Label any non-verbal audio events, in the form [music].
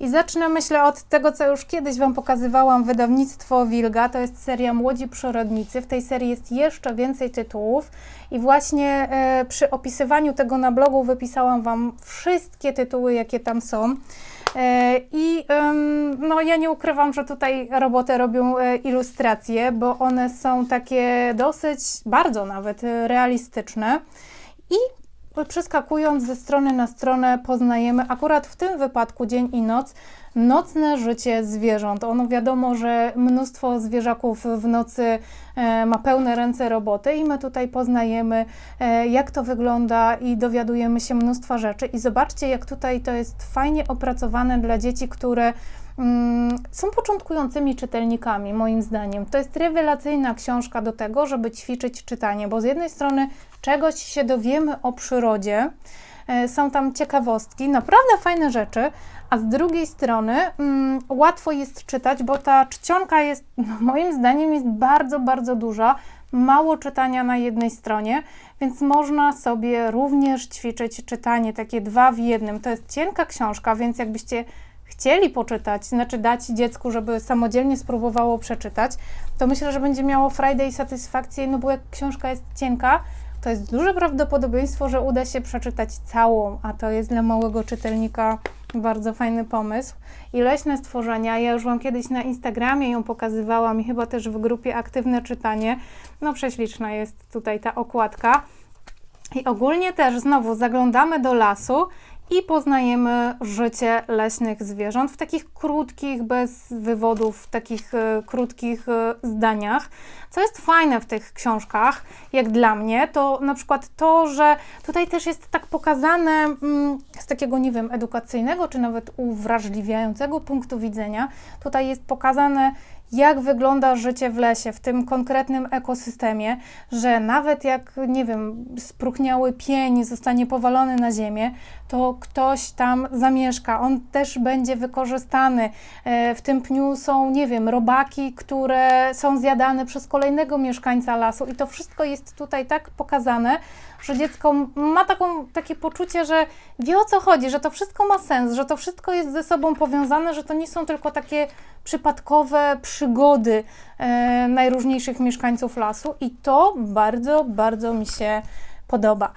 I zacznę, myślę, od tego, co już kiedyś Wam pokazywałam, wydawnictwo Wilga. To jest seria Młodzi Przyrodnicy. W tej serii jest jeszcze więcej tytułów. I właśnie e, przy opisywaniu tego na blogu wypisałam Wam wszystkie tytuły, jakie tam są. E, I no, ja nie ukrywam, że tutaj robotę robią e, ilustracje, bo one są takie dosyć, bardzo nawet e, realistyczne. I przeskakując ze strony na stronę, poznajemy akurat w tym wypadku dzień i noc nocne życie zwierząt. Ono wiadomo, że mnóstwo zwierzaków w nocy e, ma pełne ręce roboty i my tutaj poznajemy, e, jak to wygląda i dowiadujemy się mnóstwa rzeczy. I zobaczcie, jak tutaj to jest fajnie opracowane dla dzieci, które są początkującymi czytelnikami, moim zdaniem. To jest rewelacyjna książka do tego, żeby ćwiczyć czytanie, bo z jednej strony czegoś się dowiemy o przyrodzie, e, są tam ciekawostki, naprawdę fajne rzeczy, a z drugiej strony mm, łatwo jest czytać, bo ta czcionka jest, [laughs] no, moim zdaniem, jest bardzo, bardzo duża. Mało czytania na jednej stronie, więc można sobie również ćwiczyć czytanie, takie dwa w jednym. To jest cienka książka, więc jakbyście chcieli poczytać, znaczy dać dziecku, żeby samodzielnie spróbowało przeczytać, to myślę, że będzie miało i satysfakcję, no bo jak książka jest cienka, to jest duże prawdopodobieństwo, że uda się przeczytać całą, a to jest dla małego czytelnika bardzo fajny pomysł. I leśne stworzenia, ja już Wam kiedyś na Instagramie ją pokazywałam i chyba też w grupie Aktywne Czytanie. No prześliczna jest tutaj ta okładka. I ogólnie też znowu zaglądamy do lasu i poznajemy życie leśnych zwierząt w takich krótkich, bez wywodów, w takich e, krótkich e, zdaniach. Co jest fajne w tych książkach, jak dla mnie, to na przykład to, że tutaj też jest tak pokazane mm, z takiego, nie wiem, edukacyjnego, czy nawet uwrażliwiającego punktu widzenia. Tutaj jest pokazane, jak wygląda życie w lesie, w tym konkretnym ekosystemie, że nawet jak, nie wiem, spróchniały pień zostanie powalony na ziemię, to ktoś tam zamieszka, on też będzie wykorzystany. E, W tym pniu są, nie wiem, robaki, które są zjadane przez kolejnego mieszkańca lasu i to wszystko jest tutaj tak pokazane, że dziecko ma taką, takie poczucie, że wie o co chodzi, że to wszystko ma sens, że to wszystko jest ze sobą powiązane, że to nie są tylko takie przypadkowe przygody e, najróżniejszych mieszkańców lasu i to bardzo, bardzo mi się podoba.